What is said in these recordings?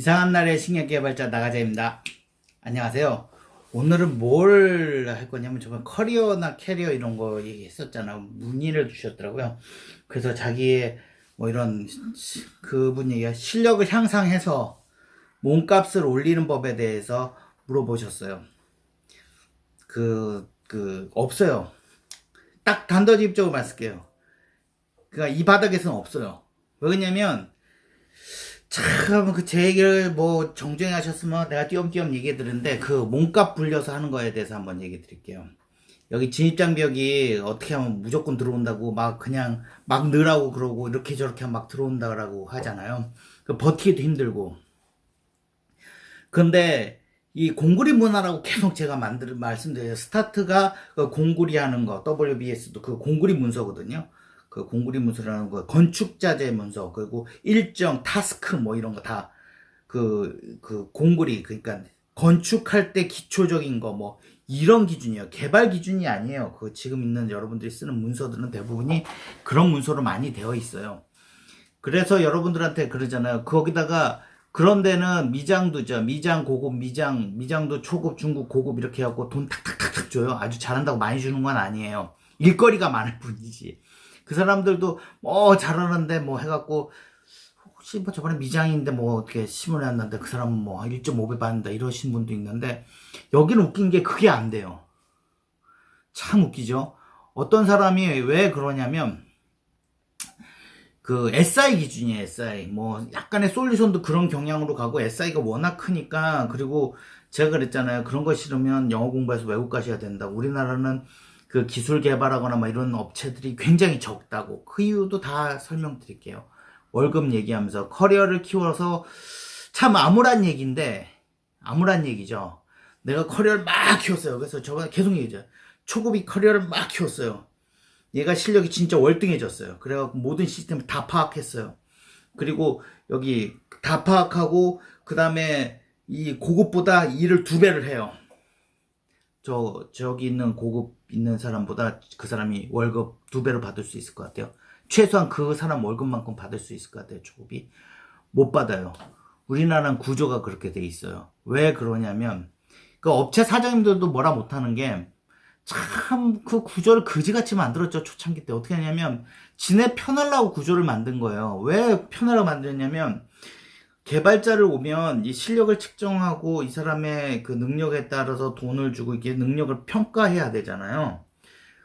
이상한 날의 신경 개발자 나가자입니다. 안녕하세요. 오늘은 뭘 할 거냐면 저번 커리어나 캐리어 이런 거 얘기했었잖아요. 문의를 주셨더라고요. 그래서 자기의 뭐 이런 시- 그분이 실력을 향상해서 몸값을 올리는 법에 대해서 물어보셨어요. 그, 그, 없어요. 딱 단도직입적으로 말씀할게요. 그니까 이 바닥에서는 없어요. 왜냐면, 참, 그, 제 얘기를 뭐, 정주행 하셨으면 내가 띄엄띄엄 얘기해 드렸는데, 그, 몸값 불려서 하는 거에 대해서 한번 얘기해 드릴게요. 여기 진입장벽이 어떻게 하면 무조건 들어온다고 막 그냥 막 넣으라고 그러고 이렇게 저렇게 막 들어온다라고 하잖아요. 그 버티기도 힘들고. 근데 이 공구리 문화라고 계속 제가 만들 말씀드려요. 스타트가 그 공구리 하는 거, WBS도 그 공구리 문서거든요. 그 공구리 문서라는 거, 건축자재 문서, 그리고 일정 타스크 뭐 이런 거다 그, 그 공구리, 그러니까 건축할 때 기초적인 거 뭐 이런 기준이에요. 개발 기준이 아니에요. 그 지금 있는 여러분들이 쓰는 문서들은 대부분이 그런 문서로 많이 되어 있어요. 그래서 여러분들한테 그러잖아요. 거기다가 그런 데는 미장도죠. 미장 고급, 미장, 미장도 초급, 중급, 고급 이렇게 하고 돈 탁탁탁탁 줘요. 아주 잘한다고 많이 주는 건 아니에요. 일거리가 많을 뿐이지. 그 사람들도 뭐 잘하는데 뭐 해갖고 혹시 뭐 저번에 미장인데 뭐 어떻게 신문에 왔는데 그 사람은 뭐 1.5배 받는다 이러신 분도 있는데 여기는 웃긴 게 그게 안 돼요. 참 웃기죠. 어떤 사람이 왜 그러냐면 그 SI 기준이에요, SI. 뭐, 약간의 솔루션도 그런 경향으로 가고, SI가 워낙 크니까, 그리고 제가 그랬잖아요. 그런 거 싫으면 영어 공부해서 외국 가셔야 된다. 우리나라는 그 기술 개발하거나 막 이런 업체들이 굉장히 적다고. 그 이유도 다 설명드릴게요. 월급 얘기하면서 커리어를 키워서 참 암울한 얘기인데, 암울한 얘기죠. 내가 커리어를 막 키웠어요. 그래서 저번에 계속 얘기죠. 초급이 커리어를 막 키웠어요. 얘가 실력이 진짜 월등해졌어요. 그래갖고 모든 시스템을 다 파악했어요. 그리고 여기 다 파악하고 그 다음에 이 고급보다 일을 두 배를 해요. 저 저기 있는 고급 있는 사람보다 그 사람이 월급 두 배로 받을 수 있을 것 같아요. 최소한 그 사람 월급만큼 받을 수 있을 것 같아요. 초급이 못 받아요. 우리나라는 구조가 그렇게 돼 있어요. 왜 그러냐면 그 업체 사장님들도 뭐라 못하는 게 참 그 구조를 그지같이 만들었죠 초창기 때 어떻게 하냐면 지네 편하려고 구조를 만든 거예요 왜 편하려고 만들었냐면 개발자를 오면 이 실력을 측정하고 이 사람의 그 능력에 따라서 돈을 주고 이게 능력을 평가해야 되잖아요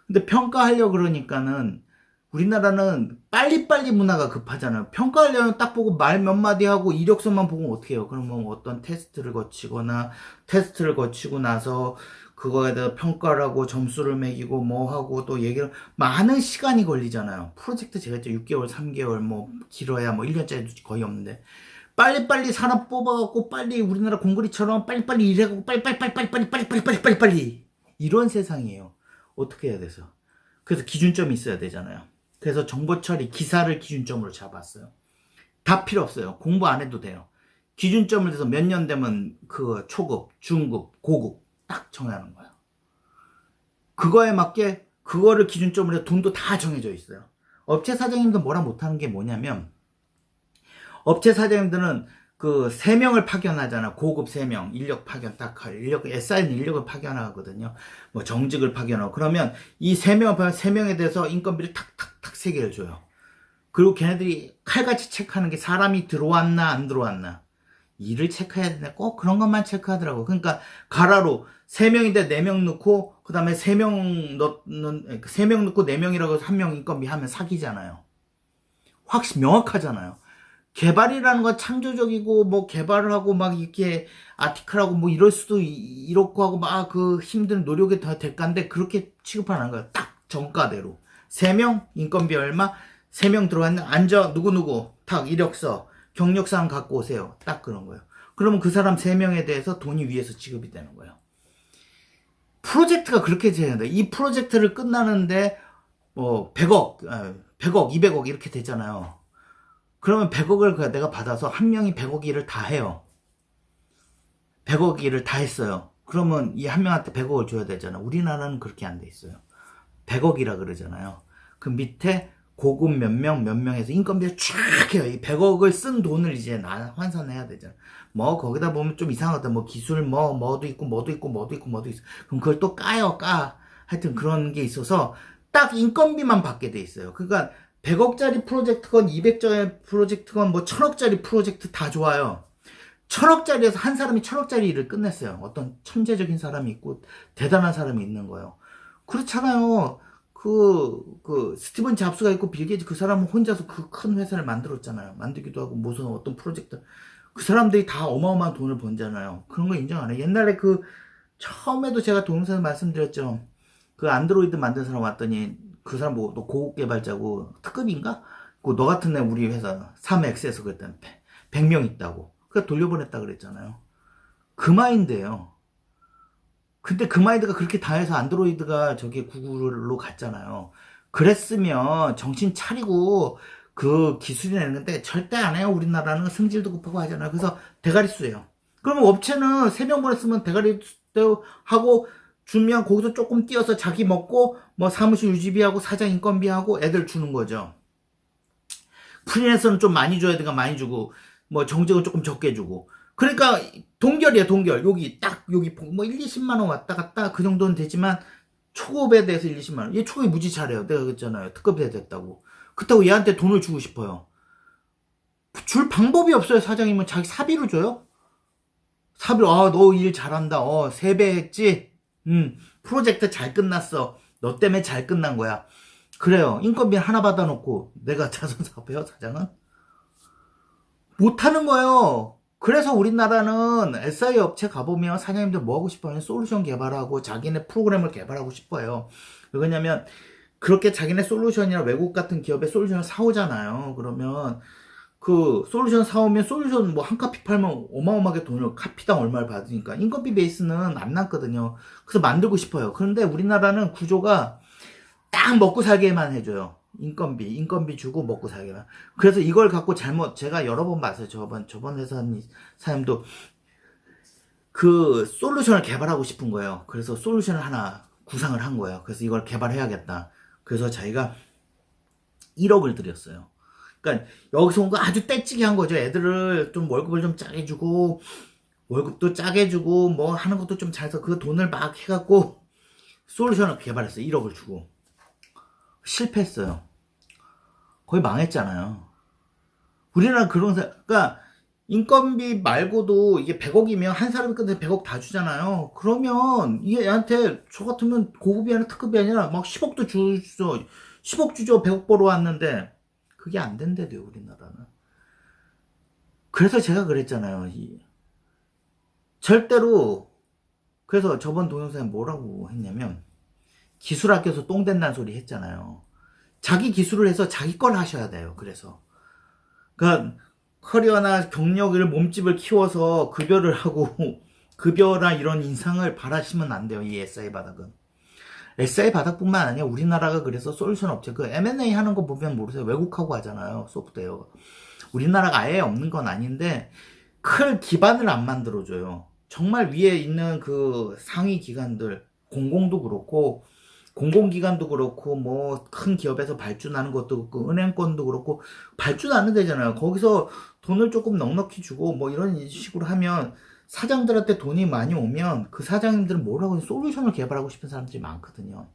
근데 평가하려 그러니까는 우리나라는 빨리빨리 문화가 급하잖아요. 평가하려면 딱 보고 말 몇 마디 하고 이력서만 보고 어떻게 해요? 그러면 어떤 테스트를 거치거나 테스트를 거치고 나서 그거에 대해 평가를 하고 점수를 매기고 뭐 하고 또 얘기를 많은 시간이 걸리잖아요. 프로젝트 제가 했죠. 6개월, 3개월 뭐 길어야 뭐 1년짜리도 거의 없는데 빨리빨리 사람 뽑아갖고 빨리 우리나라 공구리처럼 빨리빨리 일해갖고 빨리빨리빨리빨리빨리빨리빨리빨리빨리 이런 세상이에요. 어떻게 해야 돼서? 그래서 기준점이 있어야 되잖아요. 그래서 정보 처리 기사를 기준점으로 잡았어요. 다 필요 없어요. 공부 안 해도 돼요. 기준점을 해서 몇 년 되면 그 초급, 중급, 고급 딱 정하는 거예요. 그거에 맞게 그거를 기준점으로 돈도 다 정해져 있어요. 업체 사장님도 뭐라 못하는 게 뭐냐면 업체 사장님들은 그세 명을 파견하잖아. 고급 세 명, 인력 파견 딱 할. 인력 SI는 인력을 파견하거든요. 뭐 정직을 파견하고 그러면 이세 명, 세 명에 대해서 인건비를 탁탁탁 세 개를 줘요. 그리고 걔네들이 칼같이 체크하는 게 사람이 들어왔나 안 들어왔나 일을 체크해야 되는데 꼭 그런 것만 체크하더라고. 그러니까 가라로 세 명인데 네명 넣고 그 다음에 세명 넣는 세명 넣고 네 명이라고 해서 한명 인건비 하면 사기잖아요. 확실히 명확하잖아요. 개발이라는 건 창조적이고 뭐 개발을 하고 막 이렇게 아티클하고 뭐 이럴 수도 이- 이렇고 하고 막 그 힘든 노력이 다 될까인데 그렇게 취급하는 거예요. 딱 정가대로 세명 인건비 얼마 세명 들어왔네 앉아 누구 누구 탁 이력서 경력사항 갖고 오세요. 딱 그런 거예요. 그러면 그 사람 세 명에 대해서 돈이 위에서 지급이 되는 거예요. 프로젝트가 그렇게 돼. 이 프로젝트를 끝나는데 뭐 100억, 아, 100억, 200억 이렇게 되잖아요. 그러면 100억을 내가 받아서 한 명이 100억 일을 다 해요. 100억 일을 다 했어요. 그러면 이 한 명한테 100억을 줘야 되잖아. 우리나라는 그렇게 안 돼 있어요. 100억이라 그러잖아요. 그 밑에 고급 몇 명, 몇 명에서 인건비를 쫙 해요. 이 100억을 쓴 돈을 이제 나 환산해야 되잖아. 뭐, 거기다 보면 좀 이상하다. 뭐, 기술 뭐, 뭐도 있고, 뭐도 있고, 뭐도 있고, 뭐도 있어. 그럼 그걸 또 까요, 까. 하여튼 그런 게 있어서 딱 인건비만 받게 돼 있어요. 그러니까 100억짜리 프로젝트건 200억짜리 프로젝트건 뭐 1000억짜리 프로젝트 다 좋아요. 천억짜리에서 한 사람이 천억짜리 일을 끝냈어요. 어떤 천재적인 사람이 있고 대단한 사람이 있는 거예요. 그렇잖아요. 그, 그, 스티븐 잡스가 있고 빌 게이츠 그 사람은 혼자서 그 큰 회사를 만들었잖아요. 만들기도 하고 무슨 어떤 프로젝트. 그 사람들이 다 어마어마한 돈을 번잖아요. 그런 거 인정 안 해. 옛날에 그, 처음에도 제가 동영상에 말씀드렸죠. 그 안드로이드 만든 사람 왔더니 그 사람 뭐또 고급 개발자고 특급인가? 그 너 같은 애 우리 회사 3X에서 그랬더니 100명 있다고. 그러니까 돌려보냈다 그랬잖아요. 그 마인드예요. 근데 그 마인드가 그렇게 다 해서 안드로이드가 저기 구글로 갔잖아요. 그랬으면 정신 차리고 그 기술이 내는데 절대 안 해요. 우리나라는 승질도 급하고 하잖아요. 그래서 대가리 수예요. 그러면 업체는 세명 보냈으면 대가리 수 하고 주면 거기서 조금 띄어서 자기 먹고 뭐 사무실 유지비하고 사장 인건비하고 애들 주는 거죠. 프리랜서는 좀 많이 줘야 되니까 많이 주고 뭐 정직은 조금 적게 주고 그러니까 동결이야 동결 여기 딱 여기 뭐 1, 20만 원 왔다 갔다 그 정도는 되지만 초급에 대해서 1, 20만 원. 얘 초급이 무지 잘해요. 내가 그랬잖아요. 특급이 됐다고. 그렇다고 얘한테 돈을 주고 싶어요. 줄 방법이 없어요. 사장님은 자기 사비로 줘요. 사비로 아 너 일 잘한다. 어세배 했지. 음 프로젝트 잘 끝났어. 너 때문에 잘 끝난 거야. 그래요. 인건비 하나 받아놓고 내가 자선 사업해요 사장은? 못하는 거예요. 그래서 우리나라는 SI 업체 가보면 사장님들 뭐 하고 싶어요? 솔루션 개발하고 자기네 프로그램을 개발하고 싶어요. 왜냐면 그렇게 자기네 솔루션이나 외국 같은 기업의 솔루션을 사오잖아요. 그러면 그 솔루션 사오면 솔루션 뭐 한 카피 팔면 어마어마하게 돈을 카피당 얼마를 받으니까 인건비 베이스는 안 남거든요. 그래서 만들고 싶어요. 그런데 우리나라는 구조가 딱 먹고 살게만 해줘요. 인건비, 인건비 주고 먹고 살게만. 그래서 이걸 갖고 잘못, 제가 여러 번 봤어요. 저번, 저번 회사님, 사장님도 그 솔루션을 개발하고 싶은 거예요. 그래서 솔루션을 하나 구상을 한 거예요. 그래서 이걸 개발해야겠다. 그래서 자기가 1억을 들였어요. 그러니까 여기서 온 거 아주 떼찌게 한 거죠. 애들을 좀 월급을 좀 짜게 주고, 월급도 짜게 주고, 뭐 하는 것도 좀 잘해서 그 돈을 막 해갖고 솔루션을 개발했어요. 1억을 주고. 실패했어요. 거의 망했잖아요. 우리나라 그런 사, 그러니까 인건비 말고도 이게 100억이면 한 사람이 끝내 100억 다 주잖아요. 그러면 얘한테 저 같으면 고급이 아니라 특급이 아니라 막 10억도 주죠. 10억 주죠. 100억 벌어 왔는데 그게 안 된대요, 우리나라는. 그래서 제가 그랬잖아요. 이, 절대로 그래서 저번 동영상에 뭐라고 했냐면 기술 학교에서 똥 된다는 소리 했잖아요. 자기 기술을 해서 자기 걸 하셔야 돼요. 그래서. 그러니까 커리어나 경력을 몸집을 키워서 급여를 하고 급여나 이런 인상을 바라시면 안 돼요. 이 SI 바닥은. SI 바닥뿐만 아니라 우리나라가 그래서 솔루션 업체 그 M&A 하는 거 보면 모르세요. 외국하고 하잖아요. 소프트웨어. 우리나라가 아예 없는 건 아닌데 큰 기반을 안 만들어줘요. 정말 위에 있는 그 상위 기관들 공공도 그렇고 공공기관도 그렇고 뭐 큰 기업에서 발주나는 것도 그렇고 은행권도 그렇고 발주나는 데잖아요. 거기서 돈을 조금 넉넉히 주고 뭐 이런 식으로 하면 사장들한테 돈이 많이 오면 그 사장님들은 뭐라고 솔루션을 개발하고 싶은 사람들이 많거든요.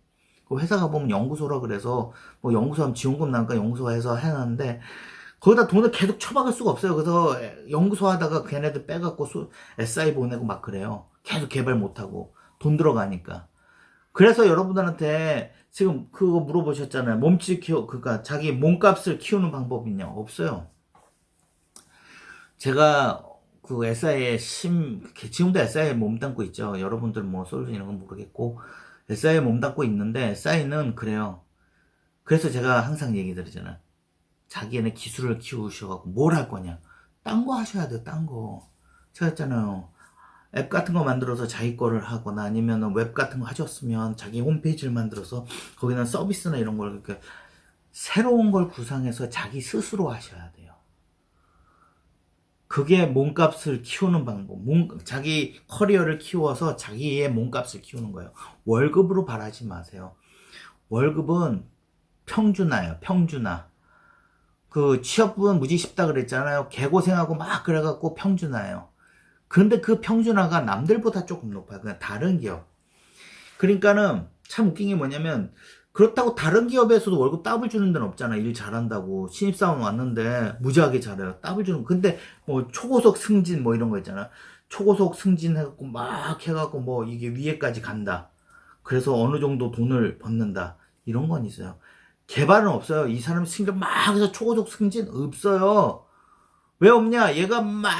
그 회사가 보면 연구소라 그래서 뭐 연구소 하면 지원금 나니까 연구소가 해서 해놨는데 거기다 돈을 계속 처박을 수가 없어요. 그래서 연구소 하다가 걔네들 빼갖고 SI 보내고 막 그래요. 계속 개발 못하고 돈 들어가니까. 그래서 여러분들한테 지금 그거 물어보셨잖아요. 몸집 키워, 그니까 자기 몸값을 키우는 방법이 있냐? 없어요. 제가 그 SI에 심, 지금도 SI에 몸담고 있죠. 여러분들 뭐 솔루션 이런 건 모르겠고, SI에 몸담고 있는데, SI는 그래요. 그래서 제가 항상 얘기 드리잖아요. 자기네 기술을 키우셔갖고 뭘 할 거냐? 딴 거 하셔야 돼요, 딴 거. 제가 했잖아요. 앱 같은 거 만들어서 자기 거를 하거나 아니면 웹 같은 거 하셨으면 자기 홈페이지를 만들어서 거기는 서비스나 이런 걸 이렇게 새로운 걸 구상해서 자기 스스로 하셔야 돼요. 그게 몸값을 키우는 방법. 몸, 자기 커리어를 키워서 자기의 몸값을 키우는 거예요. 월급으로 바라지 마세요. 월급은 평준화예요. 평준화. 그 취업은 무지 쉽다 그랬잖아요. 개고생하고 막 그래갖고 평준화예요. 근데 그 평준화가 남들보다 조금 높아요. 그냥 다른 기업. 그러니까는 참 웃긴 게 뭐냐면 그렇다고 다른 기업에서도 월급 더블 주는 데는 없잖아. 일 잘한다고. 신입사원 왔는데 무지하게 잘해요. 더블 주는. 근데 뭐 초고속 승진 뭐 이런 거 있잖아. 초고속 승진 해갖고 막 해갖고 뭐 이게 위에까지 간다. 그래서 어느 정도 돈을 벗는다. 이런 건 있어요. 개발은 없어요. 이 사람 승진 막 해서 초고속 승진 없어요. 왜 없냐? 얘가 막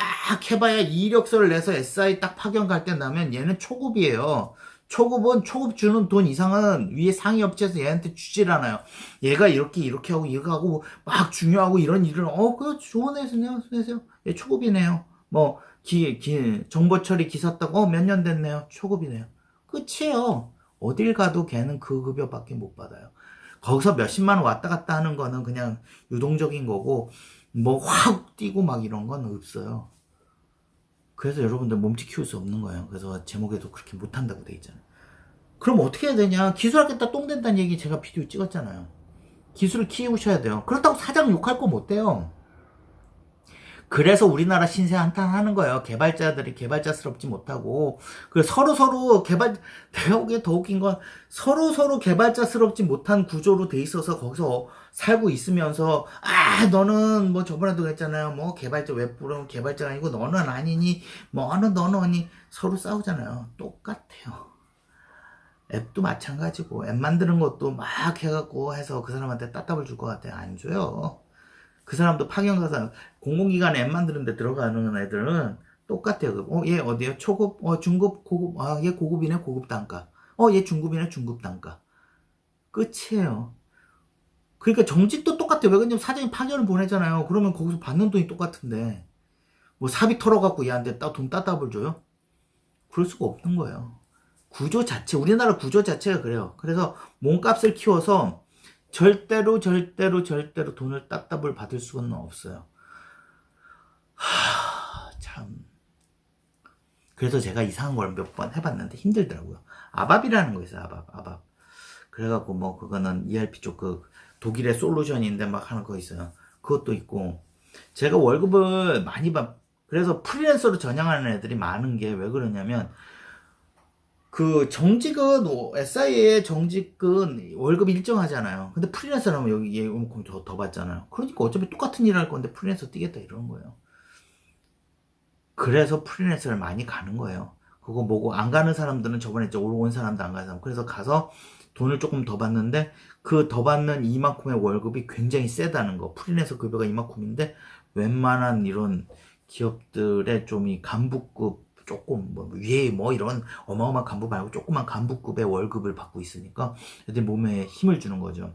해봐야 이력서를 내서 SI 딱 파견 갈 때 나면 얘는 초급이에요. 초급은 초급 주는 돈 이상은 위에 상위 업체에서 얘한테 주질 않아요. 얘가 이렇게 이렇게 하고 이거 하고 막 중요하고 이런 일을 어 그거 좋은 회사네요. 회사요. 얘 초급이네요. 뭐 기, 기, 정보 처리 기사 따고 어, 몇 년 됐네요. 초급이네요. 끝이에요. 어딜 가도 걔는 그 급여밖에 못 받아요. 거기서 몇십만 원 왔다 갔다 하는 거는 그냥 유동적인 거고 뭐 확 뛰고 막 이런 건 없어요. 그래서 여러분들 몸집 키울 수 없는 거예요. 그래서 제목에도 그렇게 못한다고 돼 있잖아요. 그럼 어떻게 해야 되냐? 기술하겠다 똥 된다는 얘기 제가 비디오 찍었잖아요. 기술을 키우셔야 돼요. 그렇다고 사장 욕할 거 못 돼요. 그래서 우리나라 신세 한탄하는 거예요. 개발자들이 개발자스럽지 못하고 그 서로 서로 개발 보기에 더 웃긴 건 서로 서로 개발자스럽지 못한 구조로 돼 있어서 거기서 살고 있으면서 아 너는 뭐 저번에도 그랬잖아요. 뭐 개발자 웹프로 개발자가 아니고 너는 아니니 뭐 어느 너는 아니 서로 싸우잖아요. 똑같아요. 앱도 마찬가지고 앱 만드는 것도 막 해갖고 해서 그 사람한테 따답을 줄것 같아요. 안 줘요. 그 사람도 파견 가서 공공기관에 앱 만드는 데 들어가는 애들은 똑같아요. 어, 얘 어디요? 초급, 어, 중급, 고급, 아, 얘 고급이네, 고급 단가. 어, 얘 중급이네, 중급 단가. 끝이에요. 그러니까 정직도 똑같아요. 왜 그러냐면 사장이 파견을 보내잖아요. 그러면 거기서 받는 돈이 똑같은데. 뭐 사비 털어갖고 얘한테 따, 돈 따답을 줘요? 그럴 수가 없는 거예요. 구조 자체, 우리나라 구조 자체가 그래요. 그래서 몸값을 키워서 절대로 절대로 절대로 돈을 따답을 받을 수는 없어요. 하, 참. 그래서 제가 이상한 걸 몇 번 해봤는데 힘들더라고요. 아밥이라는 거 있어요. 아밥, 아밥. 그래갖고 뭐 그거는 ERP 쪽 그 독일의 솔루션인데 막 하는 거 있어요. 그것도 있고 제가 월급을 많이 받. 그래서 프리랜서로 전향하는 애들이 많은 게 왜 그러냐면 그 정직은 SI의 정직은 월급 일정하잖아요. 근데 프리랜서라면 여기 얘 음금 더, 더 받잖아요. 그러니까 어차피 똑같은 일 할 건데 프리랜서 뛰겠다 이러는 거예요. 그래서 프리랜서를 많이 가는 거예요. 그거 뭐고 안 가는 사람들은 저번에 이제 온 사람도 안 가는 사람. 그래서 가서 돈을 조금 더 받는데 그 더 받는 이만큼의 월급이 굉장히 세다는 거. 프리랜서 급여가 이만큼인데 웬만한 이런 기업들의 좀 이 간부급 조금 뭐 위에 뭐 이런 어마어마한 간부 말고 조그만 간부급의 월급을 받고 있으니까 애들 몸에 힘을 주는 거죠.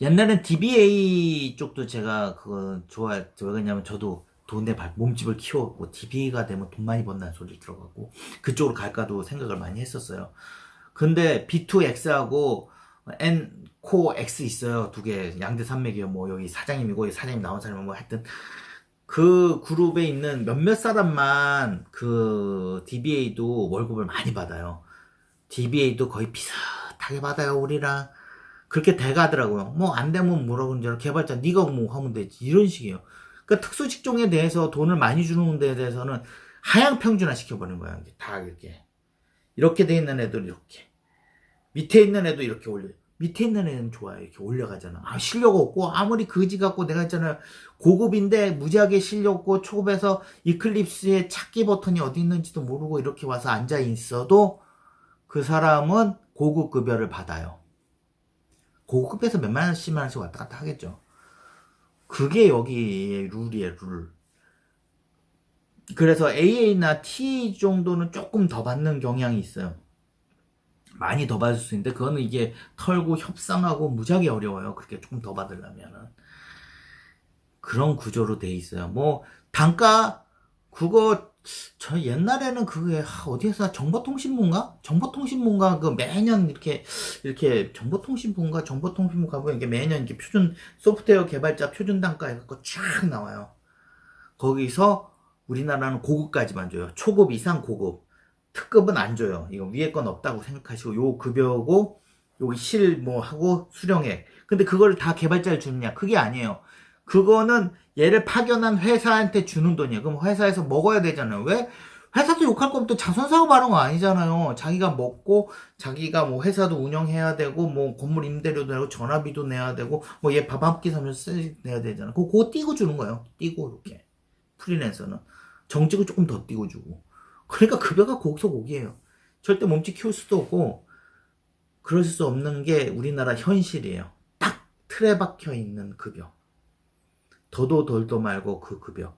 옛날엔 DBA 쪽도 제가 그거 좋아 왜 그러냐면 저도 돈에 발 몸집을 키워고 DBA가 되면 돈 많이 번다는 소리를 들어가고 그쪽으로 갈까도 생각을 많이 했었어요. 근데 B2X하고 N 코 X 있어요 두 개 양대 산맥이요 뭐 여기 사장님이고 사장님 나온 사람은 뭐 하여튼 그 그룹에 있는 몇몇 사람만 그 DBA도 월급을 많이 받아요. DBA도 거의 비슷하게 받아요, 우리랑. 그렇게 돼가더라고요. 뭐 안 되면 뭐라고 그러죠. 개발자 네가 뭐 하면 되지. 이런 식이에요. 그러니까 특수 직종에 대해서 돈을 많이 주는 데 대해서는 하향 평준화 시켜버리는 거야. 다 이렇게. 이렇게 돼 있는 애들 이렇게. 밑에 있는 애도 이렇게 올려. 밑에 있는 애는 좋아요. 이렇게 올려가잖아. 아, 실력 없고, 아무리 거지 같고, 내가 있잖아요. 고급인데, 무지하게 실력 없고, 초급에서 이클립스의 찾기 버튼이 어디 있는지도 모르고 이렇게 와서 앉아 있어도, 그 사람은 고급 급여를 받아요. 고급급에서 몇만 원씩만 원씩 왔다 갔다 하겠죠. 그게 여기의 룰이에요, 룰. 그래서 AA나 T 정도는 조금 더 받는 경향이 있어요. 많이 더 받을 수 있는데 그거는 이게 털고 협상하고 무지하게 어려워요. 그렇게 조금 더 받으려면은 그런 구조로 돼 있어요. 뭐 단가 그거 저 옛날에는 그게 어디에서 정보통신부인가? 정보통신부인가 그 매년 이렇게 이렇게 정보통신부인가 정보통신부 가보면 이게 매년 이렇게 표준 소프트웨어 개발자 표준 단가 해갖고 쫙 나와요. 거기서 우리나라는 고급까지만 줘요. 초급 이상 고급. 특급은 안 줘요. 이거 위에 건 없다고 생각하시고 요 급여고 여기 실 뭐 하고 수령액. 근데 그걸 다 개발자를 주느냐? 그게 아니에요. 그거는 얘를 파견한 회사한테 주는 돈이에요. 그럼 회사에서 먹어야 되잖아요. 왜? 회사도 욕할 거면 또 자선사고 발언 거 아니잖아요. 자기가 먹고 자기가 뭐 회사도 운영해야 되고 뭐 건물 임대료도 내고 전화비도 내야 되고 뭐 얘 밥 한 끼 사면 쓰 내야 되잖아. 그거, 그거 띄고 주는 거예요. 띄고 이렇게 프리랜서는 정직을 조금 더 띄고 주고. 그러니까 급여가 거기서 거기에요. 절대 몸집 키울 수도 없고 그럴 수 없는 게 우리나라 현실이에요. 딱 틀에 박혀 있는 급여. 더도 덜도 말고 그 급여.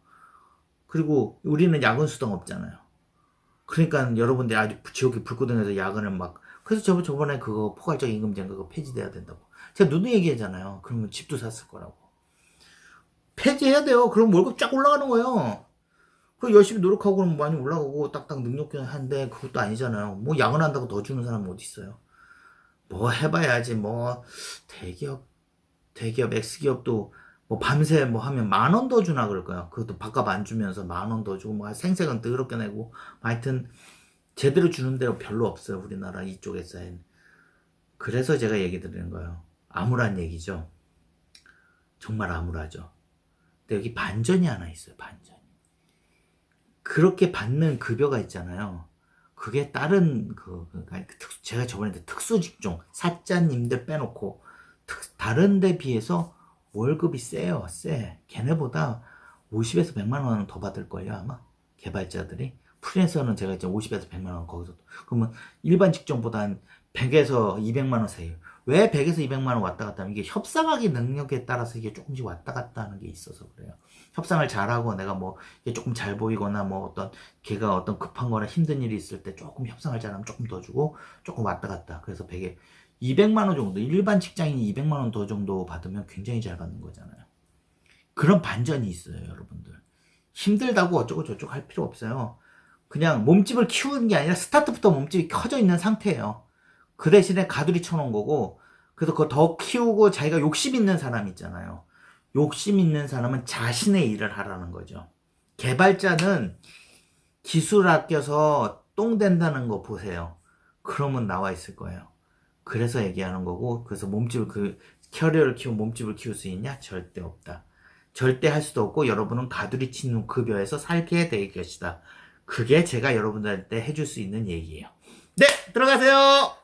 그리고 우리는 야근 수당 없잖아요. 그러니까 여러분들 아주 지옥에 불구덩에서 야근을 막 그래서 저 저번에 그거 포괄적 임금제가 그거 폐지돼야 된다고. 제가 누누이 얘기하잖아요. 그러면 집도 샀을 거라고. 폐지해야 돼요. 그럼 월급 쫙 올라가는 거예요. 그 열심히 노력하고 그러면 많이 올라가고 딱딱 능력견 한데 그것도 아니잖아요. 뭐 야근한다고 더 주는 사람 어디 있어요? 뭐 해봐야지 뭐 대기업 대기업 X기업도 뭐 밤새 뭐 하면 만 원 더 주나 그럴 거야. 그것도 밥값 안 주면서 만 원 더 주고 뭐 생색은 더럽게 내고 하여튼 제대로 주는 데가 별로 없어요. 우리나라 이쪽에서는. 그래서 제가 얘기 드리는 거예요. 암울한 얘기죠. 정말 암울하죠. 근데 여기 반전이 하나 있어요. 반전. 그렇게 받는 급여가 있잖아요. 그게 다른 그 그러니까 특- 제가 저번에 특수 직종 사자님들 빼놓고 특- 다른 데 비해서 월급이 세요. 세. 걔네보다 50에서 100만 원은 더 받을 걸요, 아마. 개발자들이. 프리랜서는 제가 이제 50에서 100만 원 거기서 그러면 일반 직종보다 한 100에서 200만 원 사이에요. 왜 100에서 200만 원 왔다 갔다 하면 이게 협상하기 능력에 따라서 이게 조금씩 왔다 갔다 하는 게 있어서 그래요. 협상을 잘하고 내가 뭐 이게 조금 잘 보이거나 뭐 어떤 걔가 어떤 급한 거나 힘든 일이 있을 때 조금 협상을 잘하면 조금 더 주고 조금 왔다 갔다. 그래서 100에 200만 원 정도 일반 직장인이 200만 원 더 정도 받으면 굉장히 잘 받는 거잖아요. 그런 반전이 있어요, 여러분들. 힘들다고 어쩌고 저쩌고 할 필요 없어요. 그냥 몸집을 키우는 게 아니라 스타트부터 몸집이 커져 있는 상태예요. 그 대신에 가두리 쳐놓은 거고, 그래서 그거 더 키우고 자기가 욕심 있는 사람 있잖아요. 욕심 있는 사람은 자신의 일을 하라는 거죠. 개발자는 기술 아껴서 똥 된다는 거 보세요. 그러면 나와 있을 거예요. 그래서 얘기하는 거고, 그래서 몸집을 그, 캐리어를 키우고 몸집을 키울 수 있냐? 절대 없다. 절대 할 수도 없고, 여러분은 가두리 치는 급여에서 살게 될 것이다. 그게 제가 여러분들한테 해줄 수 있는 얘기예요. 네, 들어가세요!